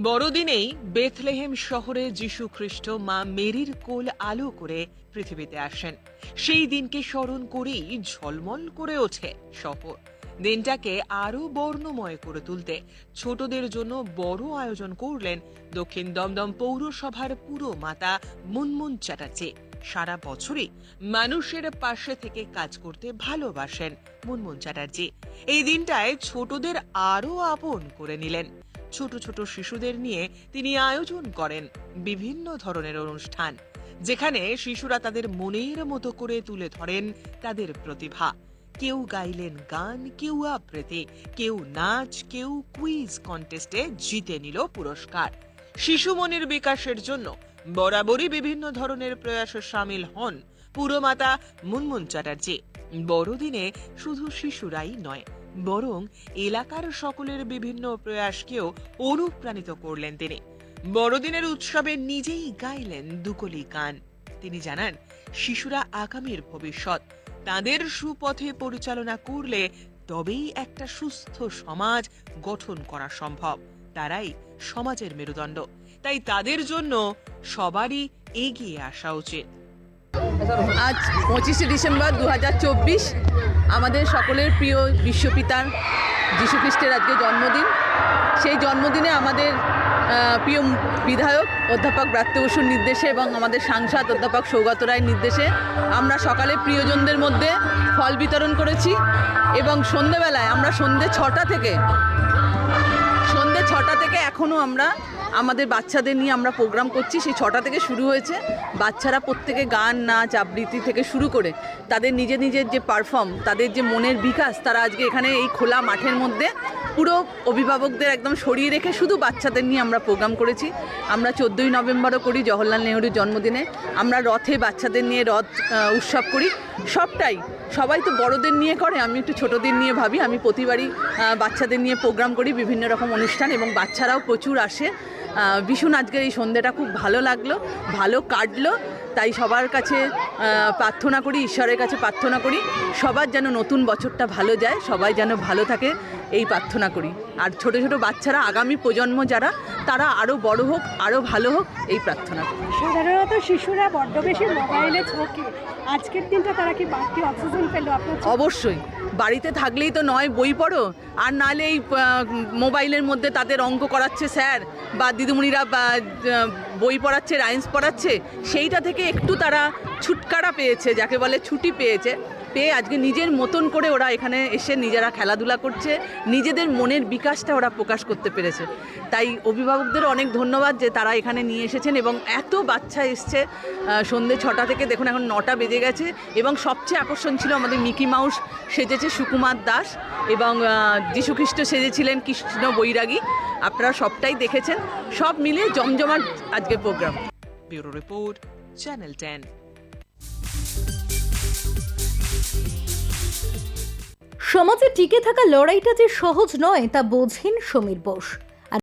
বড়দিনেই Bethlehem শহরে যিশু খ্রিস্ট মা মেরির কোল আলো করে পৃথিবীতে আসেন। সেই দিনকে স্মরণ করেই ঝলমল করে ওঠে শহর দিনটাকে আরও বর্ণময় করে তুলতে ছোটদের জন্য বড় আয়োজন করলেন দক্ষিণ দমদম পৌরসভার পুরো মাতা মুনমুন চ্যাটার্জি। সারা বছরই মানুষের পাশে থেকে কাজ করতে ভালোবাসেন মুনমুন চ্যাটার্জি। এই দিনটায় ছোটদের আরও আপন করে নিলেন। ছোট ছোট শিশুদের নিয়ে তিনি আয়োজন করেন বিভিন্ন ধরনের অনুষ্ঠান, যেখানে শিশুরা তাদের মনের মতো করে তুলে ধরেন তাদের প্রতিভা। কেউ গাইলেন গান, কেউ আবৃত্তি, কেউ নাচ, কেউ কুইজ কন্টেস্টে জিতে নিল পুরস্কার। শিশু মনের বিকাশের জন্য বরাবরই বিভিন্ন ধরনের প্রয়াসে সামিল হন পুরমাতা মুনমুন চ্যাটার্জি। বড়দিনে শুধু শিশুরাই নয় বরং এলাকার সকলের বিভিন্ন প্রয়াসকেও অনুপ্রাণিত করলেন তিনি। বড়দিনের উৎসবে নিজেই গাইলেন দুকলি গান। তিনি জানান, শিশুরা আগামীর ভবিষ্যৎ, তাদের সুপথে পরিচালনা করলে তবেই একটা সুস্থ সমাজ গঠন করা সম্ভব। তারাই সমাজের মেরুদণ্ড। তাই তাদের জন্য সবারই এগিয়ে আসা উচিত। আজ পঁচিশে ডিসেম্বর দু হাজার চব্বিশ আমাদের সকলের প্রিয় বিশ্বপিতার যীশুখ্রিস্টের আজকে জন্মদিন। সেই জন্মদিনে আমাদের প্রিয় বিধায়ক অধ্যাপক ব্রাত্য নির্দেশে এবং আমাদের সাংসদ অধ্যাপক সৌগত রায়ের নির্দেশে আমরা সকালে প্রিয়জনদের মধ্যে ফল বিতরণ করেছি এবং সন্ধেবেলায় আমরা সন্ধে ছটা থেকে এখনও আমরা আমাদের বাচ্চাদের নিয়ে আমরা প্রোগ্রাম করছি। সেই ছটা থেকে শুরু হয়েছে। বাচ্চারা প্রত্যেকে গান, নাচ, আবৃত্তি থেকে শুরু করে তাদের নিজের নিজের যে পারফর্ম তাদের যে মনের বিকাশ, তারা আজকে এখানে এই খোলা মাঠের মধ্যে পুরো অভিভাবকদের একদম সরিয়ে রেখে শুধু বাচ্চাদের নিয়ে আমরা প্রোগ্রাম করেছি। আমরা চোদ্দোই নভেম্বরও করি জওহরলাল নেহরুর জন্মদিনে। আমরা রথে বাচ্চাদের নিয়ে রথ উৎসব করি। সবটাই সবাই তো বড়দের নিয়ে করে, আমি একটু ছোটদের নিয়ে ভাবি। আমি প্রতিবারই বাচ্চাদের নিয়ে প্রোগ্রাম করি, বিভিন্ন রকম অনুষ্ঠান এবং বাচ্চারাও প্রচুর আসে। ভীষণ আজকের এই সন্ধ্যাটা খুব ভালো লাগল, ভালো কাটলো। তাই সবার কাছে প্রার্থনা করি ঈশ্বরের কাছে প্রার্থনা করি সবার যেন নতুন বছরটা ভালো যায় সবাই যেন ভালো থাকে এই প্রার্থনা করি। আর ছোট ছোট বাচ্চারা আগামী প্রজন্ম যারা তারা আরও বড় হোক আরও ভালো হোক এই প্রার্থনা করি। সাধারণত শিশুরা বড্ড বেশি মোবাইলে ঝোঁকে। আজকের দিনটা তারা কি বাড়তি অক্সিজেন পেল? অবশ্যই। বাড়িতে থাকলেই তো নয় বই পড়ো। আর নাহলে এই মোবাইলের মধ্যে তাদের অঙ্ক করাচ্ছে স্যার বা দিদিমণিরা বই পড়াচ্ছে রাইন্স পড়াচ্ছে সেইটা থেকে একটু তারা ছুটকারা পেয়েছে যাকে বলে ছুটি পেয়েছে। পেয়ে আজকে নিজের মতন করে ওরা এখানে এসে নিজেরা খেলাধুলা করছে নিজেদের মনের বিকাশটা ওরা প্রকাশ করতে পেরেছে। তাই অভিভাবকদের অনেক ধন্যবাদ যে তারা এখানে নিয়ে এসেছেন এবং এত বাচ্চা এসছে আহ, সন্ধ্যে ছটা থেকে দেখুন এখন নটা বেজে গেছে এবং সবচেয়ে আকর্ষণ ছিল আমাদের মিকি মাউস সেজেছে সুকুমার দাস এবং যীশুখ্রিস্ট সেজেছিলেন কৃষ্ণ বৈরাগী। আপনারা সবটাই দেখেছেন। সব মিলে জমজমাট আজকে programme. Bureau report channel ten সমাজে টিকে থাকা লড়াইটা যে সহজ নয় তা বোঝেন সমীর বোস।